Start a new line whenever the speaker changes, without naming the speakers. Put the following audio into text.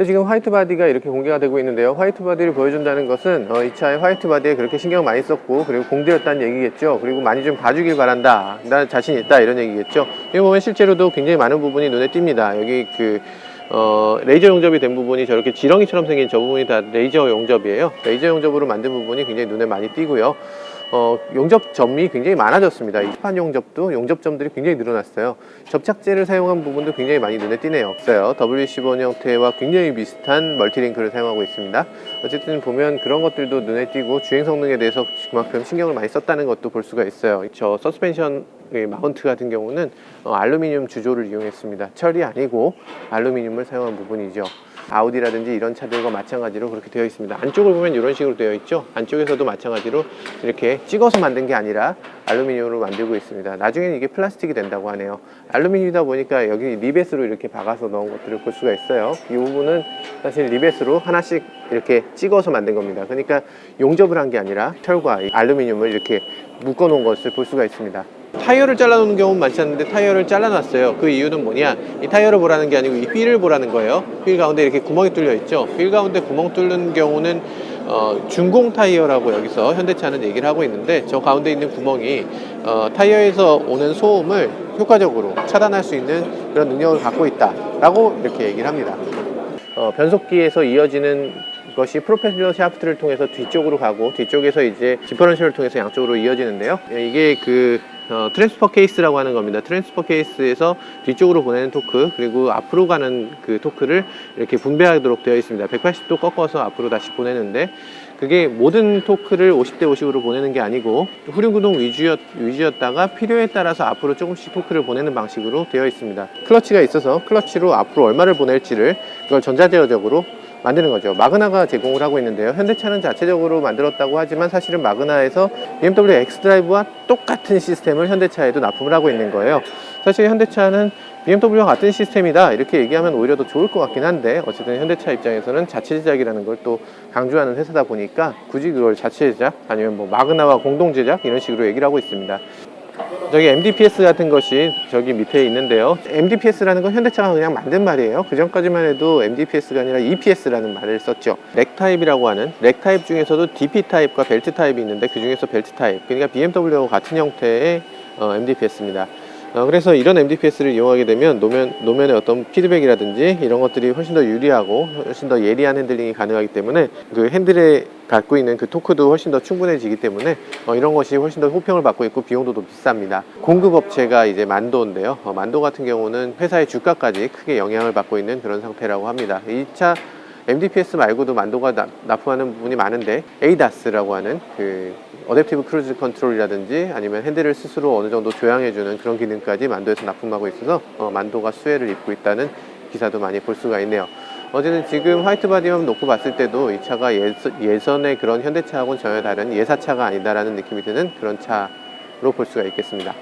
근데 지금 화이트 바디가 이렇게 공개가 되고 있는데요. 화이트 바디를 보여준다는 것은 어, 이 차의 화이트 바디에 그렇게 신경 많이 썼고 그리고 공들였다는 얘기겠죠. 그리고 많이 좀 봐주길 바란다. 나 자신 있다 이런 얘기겠죠. 여기 보면 실제로도 굉장히 많은 부분이 눈에 띕니다. 여기 그 어, 레이저 용접이 된 부분이 저렇게 지렁이처럼 생긴 저 부분이 다 레이저 용접이에요. 레이저 용접으로 만든 부분이 굉장히 눈에 많이 띄고요. 어, 용접점이 굉장히 많아졌습니다. 이판 용접도 용접점들이 굉장히 늘어났어요. 접착제를 사용한 부분도 굉장히 많이 눈에 띄네요. 없어요. WC1 형태와 굉장히 비슷한 멀티링크를 사용하고 있습니다. 어쨌든 보면 그런 것들도 눈에 띄고 주행 성능에 대해서 그만큼 신경을 많이 썼다는 것도 볼 수가 있어요. 저 서스펜션 의 마운트 같은 경우는 어, 알루미늄 주조를 이용했습니다. 철이 아니고 알루미늄을 사용한 부분이죠. 아우디라든지 이런 차들과 마찬가지로 그렇게 되어 있습니다. 안쪽을 보면 이런 식으로 되어 있죠. 안쪽에서도 마찬가지로 이렇게 찍어서 만든 게 아니라 알루미늄으로 만들고 있습니다. 나중에는 이게 플라스틱이 된다고 하네요. 알루미늄이다 보니까 여기 리벳으로 이렇게 박아서 넣은 것들을 볼 수가 있어요. 이 부분은 사실 리벳으로 하나씩 이렇게 찍어서 만든 겁니다. 그러니까 용접을 한 게 아니라 철과 이 알루미늄을 이렇게 묶어 놓은 것을 볼 수가 있습니다. 타이어를 잘라놓는 경우는 많지 않는데 타이어를 잘라놨어요. 그 이유는 뭐냐? 이 타이어를 보라는 게 아니고 이 휠을 보라는 거예요. 휠 가운데 이렇게 구멍이 뚫려 있죠. 휠 가운데 구멍 뚫는 경우는 어, 준공 타이어라고 여기서 현대차는 얘기를 하고 있는데 저 가운데 있는 구멍이 어, 타이어에서 오는 소음을 효과적으로 차단할 수 있는 그런 능력을 갖고 있다라고 이렇게 얘기를 합니다. 어, 변속기에서 이어지는 것이 프로페셔널 샤프트를 통해서 뒤쪽으로 가고 뒤쪽에서 이제 디퍼런셜을 통해서 양쪽으로 이어지는데요. 예, 이게 그 어, 트랜스퍼 케이스라고 하는 겁니다. 트랜스퍼 케이스에서 뒤쪽으로 보내는 토크 그리고 앞으로 가는 그 토크를 이렇게 분배하도록 되어 있습니다. 180도 꺾어서 앞으로 다시 보내는데 그게 모든 토크를 50대 50으로 보내는 게 아니고 후륜구동 위주였, 위주였다가 필요에 따라서 앞으로 조금씩 토크를 보내는 방식으로 되어 있습니다. 클러치가 있어서 클러치로 앞으로 얼마를 보낼지를 그걸 전자제어적으로 만드는 거죠. 마그나가 제공을 하고 있는데요. 현대차는 자체적으로 만들었다고 하지만 사실은 마그나에서 BMW X드라이브와 똑같은 시스템을 현대차에도 납품을 하고 있는 거예요. 사실 현대차는 BMW와 같은 시스템이다 이렇게 얘기하면 오히려 더 좋을 것 같긴 한데 어쨌든 현대차 입장에서는 자체 제작이라는 걸 또 강조하는 회사다 보니까 굳이 그걸 자체 제작 아니면 뭐 마그나와 공동 제작 이런 식으로 얘기를 하고 있습니다. 저기 MDPS 같은 것이 저기 밑에 있는데요. MDPS라는 건 현대차가 그냥 만든 말이에요. 그 전까지만 해도 MDPS가 아니라 EPS라는 말을 썼죠. 렉 타입이라고 하는 렉 타입 중에서도 DP 타입과 벨트 타입이 있는데 그 중에서 벨트 타입. 그러니까 BMW하고 같은 형태의 어, MDPS입니다. 어, 그래서 이런 MDPS를 이용하게 되면 노면, 노면의 어떤 피드백이라든지 이런 것들이 훨씬 더 유리하고 훨씬 더 예리한 핸들링이 가능하기 때문에 그 핸들에 갖고 있는 그 토크도 훨씬 더 충분해지기 때문에 어, 이런 것이 훨씬 더 호평을 받고 있고 비용도 더 비쌉니다. 공급업체가 이제 만도인데요. 어, 만도 같은 경우는 회사의 주가까지 크게 영향을 받고 있는 그런 상태라고 합니다. 이차 MDPS 말고도 만도가 납- 납품하는 부분이 많은데 ADAS라고 하는 그 어댑티브 크루즈 컨트롤이라든지 아니면 핸들을 스스로 어느 정도 조향해주는 그런 기능까지 만도에서 납품하고 있어서 어, 만도가 수혜를 입고 있다는 기사도 많이 볼 수가 있네요. 어제는 지금 화이트 바디만 놓고 봤을 때도 이 차가 예서, 예전의 그런 현대차하고는 전혀 다른 예사차가 아니다라는 느낌이 드는 그런 차로 볼 수가 있겠습니다.